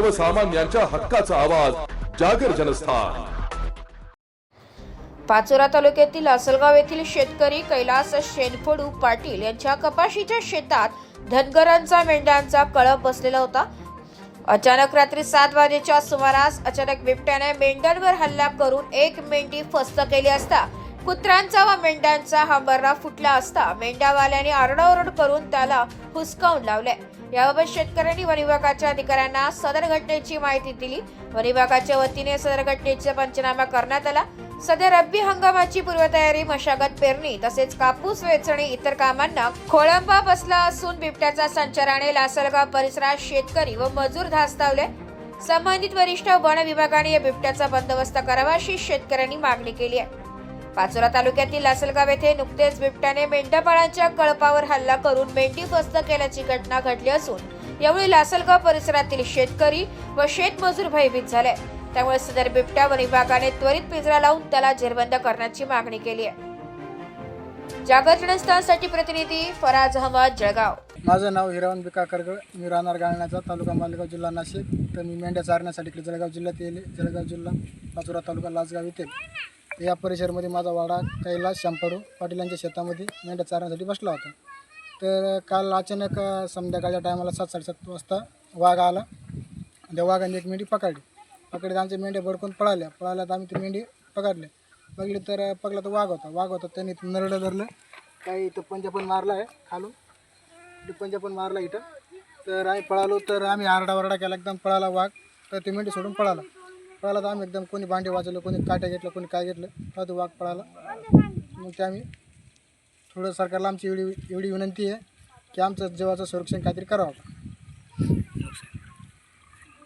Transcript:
सर्वसामान्यांच्या हक्काचा आवाज जागर जनस्थान. पाचोरा तालुक्यातील असलगाव येथील शेतकरी कैलास शेनफोडू पाटील यांच्या कपाशीच्या शेतात धनगरांचा मेंढ्यांचा कळप बसलेला होता. अचानक रात्री सात वाजेच्या सुमारास अचानक बिबट्याने मेंढ्यांवर हल्ला करून एक मेंढी फस्त केली असता कुत्र्यांचा व मेंढ्यांचा हा बर्रा फुटला असता मेंढ्यावाल्याने आरडाओरड करून त्याला हुसकावून लावले याबाबत शेतकऱ्यांनी वन विभागाच्या अधिकाऱ्यांना सदर घटनेची माहिती दिली. वन विभागाच्या वतीने सदर घटनेचा पंचनामा करण्यात आला. सध्या रब्बी हंगामाची पूर्वतयारी मशागत पेरणी तसेच कापूस वेचणी इतर कामांना खोळंबा बसला असून बिबट्याच्या संचाराने लासलगाव परिसरात शेतकरी व मजूर धास्तावले. संबंधित वरिष्ठ वन विभागाने या बिबट्याचा बंदोबस्त करावा अशी शेतकऱ्यांनी मागणी केली आहे. पाचोरा तालुक्यातील लासलगाव येथे नुकतेच बिबट्याने मेंढपाळांच्या कळपावर हल्ला करून मेंढी फस्त केल्याची घटना घडली असून यावेळी लासलगाव परिसरातील शेतकरी व शेतमजूर भयभीत झाले. त्यामुळे सदर बिबट्या वन विभागाने त्वरित पिंजरा लावून त्याला जेरबंद करण्याची मागणी केली आहे. जागर जनस्थानसाठी प्रतिनिधी फराज अहमद जळगाव. माझं नाव हिरावण बिका करगळ मी राहणार गाळण्याचा तालुका मालेगाव जिल्हा नाशिक. तर मी मेंढ्या चारण्यासाठी इकडे जळगाव जिल्ह्यात येईल. जळगाव जिल्हा पाचोरा तालुका लासगाव येथे या परिसरामध्ये माझा वाडा कैलास शांपाडू पाटील यांच्या शेतामध्ये मेंढ्या चारण्यासाठी बसला होता. तर काल अचानक संध्याकाळच्या टायमाला सात साडेसात वाजता वाघ आला. त्या वाघाने एक मेंढी पकडली. पकडली आमच्या मेंढ्या भडकून पळाल्या. पळाल्या तर आम्ही ती मेंढी पकडले. बघली तर पकडला तर वाघ होता. वाघ होता त्यांनी नरडं धरलं. काही इथं पंजा पण मारला आहे खालून. पंजा पण मारला इथं. तर आम्ही पळालो तर आम्ही आरडावरडा केला. एकदम पळाला वाघ. तर ती मेंढी सोडून पळाला. पळाला तर आम्ही एकदम कोणी भांडे वाजवलं कोणी काट्या घेतलं कोणी काय घेतलं तेव्हा तो वाघ पळाला. मग ते आम्ही थोडं सरकारला आमची एवढी एवढी विनंती आहे की आमचं जीवाचं संरक्षण काहीतरी करावं.